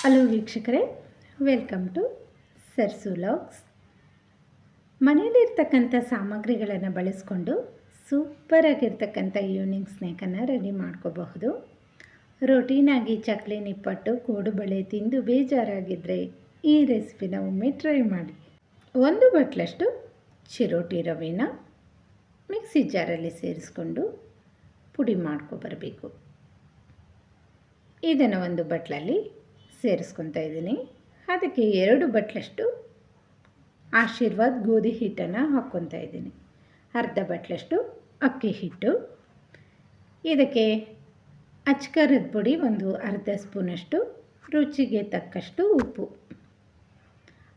Hello ವೀಕ್ಷಕರೇ welcome to ಸರ್ಸು logs ಮನೆಯಲ್ಲಿರ್ತಕ್ಕಂಥ ಸಾಮಗ್ರಿಗಳನ್ನು ಬಳಸ್ಕೊಂಡು ಸೂಪರಾಗಿರ್ತಕ್ಕಂಥ ಈವ್ನಿಂಗ್ ಸ್ನ್ಯಾಕನ್ನು ರೆಡಿ ಮಾಡ್ಕೋಬಹುದು. ರೊಟೀನಾಗಿ ಚಕ್ಲಿ ನಿಪ್ಪಟ್ಟು ಕೋಡುಬಳೆ ತಿಂದು ಬೇಜಾರಾಗಿದ್ದರೆ ಈ ರೆಸಿಪಿನ ಒಮ್ಮೆ ಟ್ರೈ ಮಾಡಿ. ಒಂದು ಬಟ್ಲಷ್ಟು ಚಿರೋಟಿ ರವೆನ ಮಿಕ್ಸಿ ಜಾರಲ್ಲಿ ಸೇರಿಸ್ಕೊಂಡು ಪುಡಿ ಮಾಡ್ಕೊಬರಬೇಕು ಇದನ್ನು ಒಂದು ಬಟ್ಲಲ್ಲಿ ಸೇರಿಸ್ಕೊತಾ ಇದ್ದೀನಿ. ಅದಕ್ಕೆ ಎರಡು ಬಟ್ಲಷ್ಟು ಆಶೀರ್ವಾದ್ ಗೋಧಿ ಹಿಟ್ಟನ್ನು ಹಾಕ್ಕೊತಾ ಇದ್ದೀನಿ. ಅರ್ಧ ಬಟ್ಲಷ್ಟು ಅಕ್ಕಿ ಹಿಟ್ಟು. ಇದಕ್ಕೆ ಅಚ್ಕರದ ಪುಡಿ ಒಂದು ಅರ್ಧ ಸ್ಪೂನಷ್ಟು, ರುಚಿಗೆ ತಕ್ಕಷ್ಟು ಉಪ್ಪು.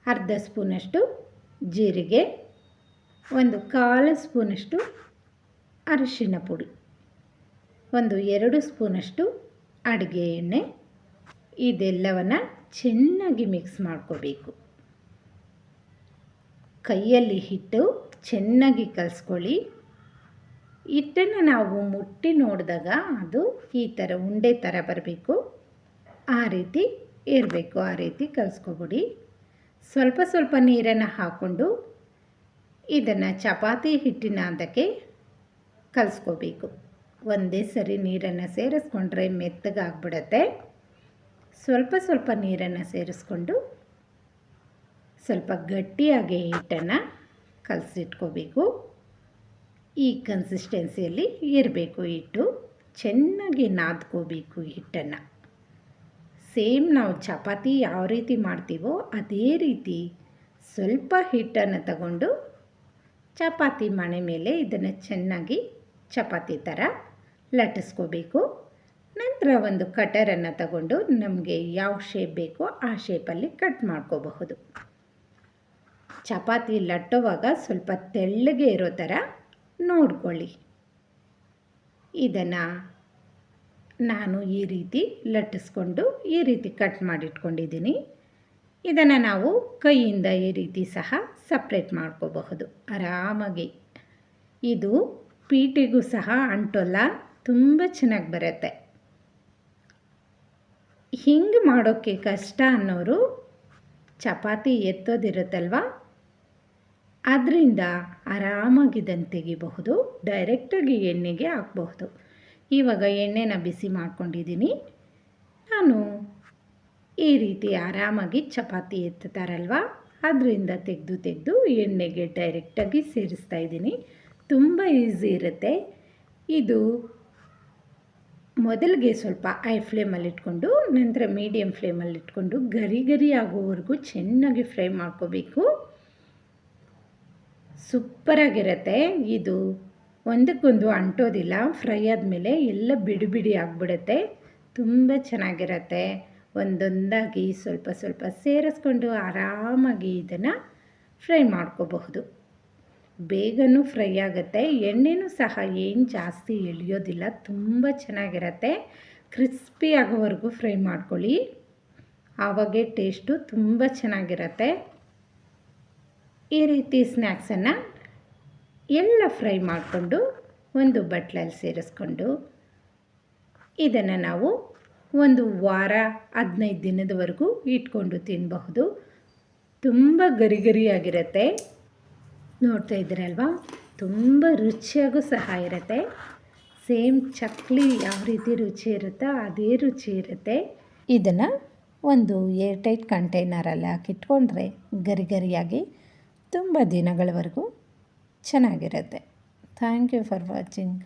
ಅರ್ಧ ಸ್ಪೂನಷ್ಟು ಜೀರಿಗೆ, ಒಂದು ಕಾಲು ಸ್ಪೂನಷ್ಟು ಅರಿಶಿನ ಪುಡಿ, ಒಂದು ಎರಡು ಸ್ಪೂನಷ್ಟು ಅಡುಗೆ ಎಣ್ಣೆ. ಇದೆಲ್ಲವನ್ನು ಚೆನ್ನಾಗಿ ಮಿಕ್ಸ್ ಮಾಡ್ಕೋಬೇಕು. ಕೈಯಲ್ಲಿ ಹಿಟ್ಟು ಚೆನ್ನಾಗಿ ಕಲಿಸ್ಕೊಳ್ಳಿ. ಹಿಟ್ಟನ್ನು ನಾವು ಮುಟ್ಟಿ ನೋಡಿದಾಗ ಅದು ಈ ಥರ ಉಂಡೆ ಥರ ಬರಬೇಕು. ಆ ರೀತಿ ಇರಬೇಕು ಆ ರೀತಿ ಕಲಿಸ್ಕೊಬಿಡಿ. ಸ್ವಲ್ಪ ಸ್ವಲ್ಪ ನೀರನ್ನು ಹಾಕ್ಕೊಂಡು ಇದನ್ನು ಚಪಾತಿ ಹಿಟ್ಟಿನ ಅದಕ್ಕೆ ಕಲಿಸ್ಕೋಬೇಕು. ಒಂದೇ ಸರಿ ನೀರನ್ನು ಸೇರಿಸ್ಕೊಂಡ್ರೆ ಮೆತ್ತಗಾಗ್ಬಿಡತ್ತೆ. ಸ್ವಲ್ಪ ಸ್ವಲ್ಪ ನೀರನ್ನು ಸೇರಿಸ್ಕೊಂಡು ಸ್ವಲ್ಪ ಗಟ್ಟಿಯಾಗಿ ಹಿಟ್ಟನ್ನು ಕಲಸಿಟ್ಕೋಬೇಕು. ಈ ಕನ್ಸಿಸ್ಟೆನ್ಸಿಯಲ್ಲಿ ಇರಬೇಕು ಹಿಟ್ಟು. ಚೆನ್ನಾಗಿ ನಾದ್ಕೋಬೇಕು ಹಿಟ್ಟನ್ನು. ಸೇಮ್ ನಾವು ಚಪಾತಿ ಯಾವ ರೀತಿ ಮಾಡ್ತೀವೋ ಅದೇ ರೀತಿ ಸ್ವಲ್ಪ ಹಿಟ್ಟನ್ನು ತಗೊಂಡು ಚಪಾತಿ ಮಣೆ ಮೇಲೆ ಇದನ್ನು ಚೆನ್ನಾಗಿ ಚಪಾತಿ ಥರ ಲಟ್ಟಿಸ್ಕೋಬೇಕು. ನಂತರ ಒಂದು ಕಟರನ್ನು ತಗೊಂಡು ನಮಗೆ ಯಾವ ಶೇಪ್ ಬೇಕೋ ಆ ಶೇಪಲ್ಲಿ ಕಟ್ ಮಾಡ್ಕೋಬಹುದು. ಚಪಾತಿ ಲಟ್ಟುವಾಗ ಸ್ವಲ್ಪ ತೆಳ್ಳಗೆ ಇರೋ ಥರ ನೋಡ್ಕೊಳ್ಳಿ. ಇದನ್ನು ನಾನು ಈ ರೀತಿ ಲಟ್ಟಿಸ್ಕೊಂಡು ಈ ರೀತಿ ಕಟ್ ಮಾಡಿಟ್ಕೊಂಡಿದ್ದೀನಿ. ಇದನ್ನು ನಾವು ಕೈಯಿಂದ ಈ ರೀತಿ ಸಹ ಸಪ್ರೇಟ್ ಮಾಡ್ಕೋಬಹುದು. ಆರಾಮಾಗಿ. ಇದು ಪೀಟಿಗೂ ಸಹ ಅಂಟೋಲ್ಲ, ತುಂಬ ಚೆನ್ನಾಗಿ ಬರುತ್ತೆ. ಹಿಂಗೆ ಮಾಡೋಕ್ಕೆ ಕಷ್ಟ ಅನ್ನೋರು ಚಪಾತಿ ಎತ್ತೋದಿರುತ್ತಲ್ವ? ಅದರಿಂದ ಆರಾಮಾಗಿ ಇದನ್ನು ತೆಗಿಬಹುದು ಡೈರೆಕ್ಟಾಗಿ ಎಣ್ಣೆಗೆ ಹಾಕಬಹುದು. ಇವಾಗ ಎಣ್ಣೆನ ಬಿಸಿ ಮಾಡ್ಕೊಂಡಿದ್ದೀನಿ. ನಾನು ಈ ರೀತಿ ಆರಾಮಾಗಿ ಚಪಾತಿ ಎತ್ತುತ್ತಾರಲ್ವ? ಅದರಿಂದ ತೆಗೆದು ತೆಗೆದು ಎಣ್ಣೆಗೆ ಡೈರೆಕ್ಟಾಗಿ ಸೇರಿಸ್ತಾ ಇದ್ದೀನಿ. ತುಂಬ ಈಸಿ ಇರುತ್ತೆ. ಇದು ಮೊದಲಿಗೆ ಸ್ವಲ್ಪ ಐ ಫ್ಲೇಮಲ್ಲಿ ಇಟ್ಕೊಂಡು, ನಂತರ ಮೀಡಿಯಮ್ ಫ್ಲೇಮಲ್ಲಿ ಇಟ್ಕೊಂಡು ಗರಿ ಗರಿ ಆಗೋವರೆಗೂ ಚೆನ್ನಾಗಿ ಫ್ರೈ ಮಾಡ್ಕೋಬೇಕು. ಸೂಪರಾಗಿರುತ್ತೆ ಇದು ಒಂದಕ್ಕೊಂದು ಅಂಟೋದಿಲ್ಲ. ಫ್ರೈ ಆದಮೇಲೆ ಎಲ್ಲ ಬಿಡಿ ಬಿಡಿ ಆಗಿಬಿಡುತ್ತೆ. ತುಂಬ ಚೆನ್ನಾಗಿರುತ್ತೆ. ಒಂದೊಂದಾಗಿ ಸ್ವಲ್ಪ ಸ್ವಲ್ಪ ಸೇರಿಸ್ಕೊಂಡು ಆರಾಮಾಗಿ ಇದನ್ನು ಫ್ರೈ ಮಾಡ್ಕೋಬಹುದು. ಬೇಗನೂ ಫ್ರೈ ಆಗುತ್ತೆ, ಎಣ್ಣೆನೂ ಸಹ ಏನು ಜಾಸ್ತಿ ಎಳಿಯೋದಿಲ್ಲ, ತುಂಬ ಚೆನ್ನಾಗಿರತ್ತೆ. ಕ್ರಿಸ್ಪಿ ಆಗೋವರೆಗೂ ಫ್ರೈ ಮಾಡ್ಕೊಳ್ಳಿ. ಆವಾಗೆ ಟೇಸ್ಟು ತುಂಬ ಚೆನ್ನಾಗಿರತ್ತೆ. ಈ ರೀತಿ ಸ್ನ್ಯಾಕ್ಸನ್ನು ಎಲ್ಲ ಫ್ರೈ ಮಾಡಿಕೊಂಡು ಒಂದು ಬಟ್ಲಲ್ಲಿ ಸೇರಿಸ್ಕೊಂಡು ಇದನ್ನು ನಾವು ಒಂದು ವಾರ, ಹದಿನೈದು ದಿನದವರೆಗೂ ಇಟ್ಕೊಂಡು ತಿನ್ನಬಹುದು ತುಂಬ ಗರಿ ಗರಿಯಾಗಿರುತ್ತೆ ನೋಡ್ತಾ ಇದ್ದೀರಲ್ವಾ ತುಂಬ ರುಚಿಯಾಗೂ ಸಹ ಇರುತ್ತೆ. ಸೇಮ್ ಚಕ್ಲಿ ಯಾವ ರೀತಿ ರುಚಿ ಇರುತ್ತೋ ಅದೇ ರುಚಿ ಇರುತ್ತೆ. ಇದನ್ನು ಒಂದು ಏರ್ ಟೈಟ್ ಕಂಟೈನರಲ್ಲಿ ಹಾಕಿಟ್ಕೊಂಡ್ರೆ ಗರಿ ಗರಿಯಾಗಿ ತುಂಬ ದಿನಗಳವರೆಗೂ ಚೆನ್ನಾಗಿರುತ್ತೆ. Thank you for watching.